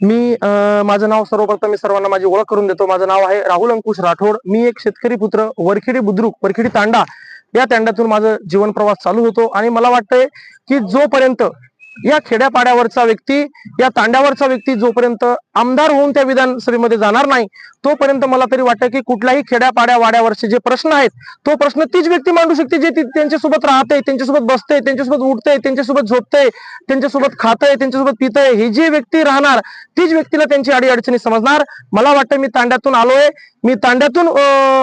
मी माझं नाव सर्वप्रथम मी सर्वांना माझी ओळख करून देतो. माझं नाव आहे राहुल अंकुश राठोड. मी एक शेतकरी पुत्र वरखेडी बुद्रुक वरखेडी तांडा. या तांड्यातून माझं जीवन प्रवास चालू होतो. आणि मला वाटतंय की जोपर्यंत या खेड्यापाड्यावरचा व्यक्ती या तांड्यावरचा व्यक्ती जोपर्यंत आमदार होऊन त्या विधानसभेमध्ये जाणार नाही तोपर्यंत मला तरी वाटतं की कुठल्याही खेड्यापाड्या वाड्यावरचे जे प्रश्न आहेत तो प्रश्न तीच व्यक्ती मांडू शकते जे ती त्यांच्यासोबत राहते त्यांच्यासोबत बसते त्यांच्यासोबत उठते त्यांच्यासोबत झोपते त्यांच्यासोबत खातंय त्यांच्यासोबत पितंय ही जी व्यक्ती राहणार तीच व्यक्तीला त्यांची अडी अडचणी समजणार. मला वाटतं मी तांड्यातून आलोय. मी तांड्यातून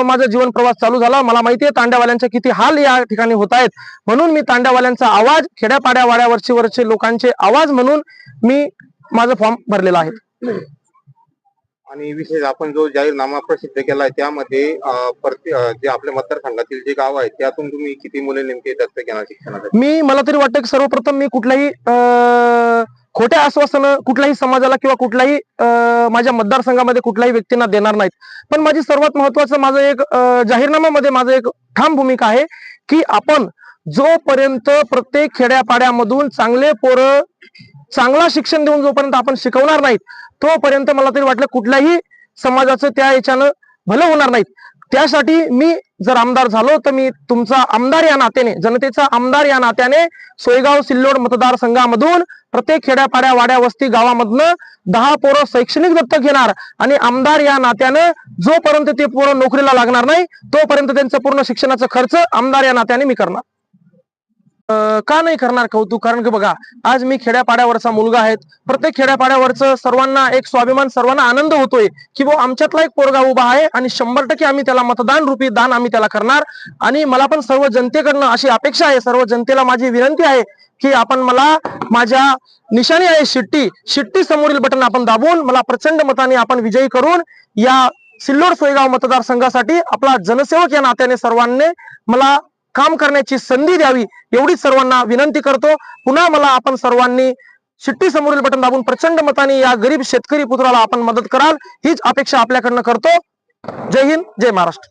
माझा जीवन प्रवास चालू झाला. मला माहिती आहे तांड्यावाल्यांचे किती हाल या ठिकाणी होत आहेत. म्हणून मी तांड्यावाल्यांचा आवाज खेड्यापाड्या वाड्यावरचे वरचे लोक लोकांचे आवाज म्हणून मी माझा फॉर्म भरलेला आहे. आणि विशेष आपण जो जाहीरनामा प्रसिद्ध केलाय त्यामध्ये अं, प्रति- अं, जे आपल्या मतदारसंघातील जे गाव आहेत त्यातून तुम्ही किती मुले नेमके दत्तक घेणार शिक्षणासाठी? मी मला तरी वाटतं की सर्वप्रथम मी कुठल्याही खोट्या आश्वासन कुठल्याही समाजाला किंवा कुठल्याही माझ्या मतदारसंघामध्ये कुठल्याही व्यक्तींना देणार नाहीत. पण माझी सर्वात महत्वाचं माझं एक अं, जाहीरनाम्यामध्ये माझं एक ठाम भूमिका आहे की आपण जोपर्यंत प्रत्येक खेड्यापाड्यामधून चांगले पोरं चांगला शिक्षण देऊन जोपर्यंत आपण शिकवणार नाहीत तोपर्यंत मला तरी वाटलं कुठल्याही समाजाचं त्या याच्यानं भलं होणार नाहीत. त्यासाठी मी जर आमदार झालो तर मी तुमचा आमदार या नात्याने जनतेचा आमदार या नात्याने सोयगाव सिल्लोड मतदारसंघामधून प्रत्येक खेड्यापाड्या वाड्या वस्ती गावामधनं दहा पोरं शैक्षणिक दत्तक घेणार आणि आमदार या नात्यानं जोपर्यंत ते पोरं नोकरीला लागणार नाही तोपर्यंत त्यांचं पूर्ण शिक्षणाचा खर्च आमदार या नात्याने मी करणार. का नाही करणार कौतुक? कारण की बघा आज मी खेड्यापाड्यावरचा मुलगा आहे. प्रत्येक खेड्यापाड्यावरचं सर्वांना एक स्वाभिमान सर्वांना आनंद होतोय की बुवा आमच्यातला एक पोरगा उभा आहे आणि शंभर टक्के आम्ही त्याला मतदान रूपी दान आम्ही त्याला करणार. आणि मला पण सर्व जनतेकडनं अशी अपेक्षा आहे सर्व जनतेला माझी विनंती आहे की आपण मला माझ्या निशाणी आहे शिट्टी शिट्टी समोरील बटन आपण दाबून मला प्रचंड मताने आपण विजयी करून या सिल्लोड सोयगाव मतदारसंघासाठी आपला जनसेवक या नात्याने सर्वांनी मला काम करण्याची संधी द्यावी एवढीच सर्वांना विनंती करतो. पुन्हा मला आपण सर्वांनी शिट्टी समोरील बटन दाबून प्रचंड मताने या गरीब शेतकरी पुत्राला आपण मदत कराल. हीच अपेक्षा आपल्याकडनं करतो. जय हिंद जय महाराष्ट्र.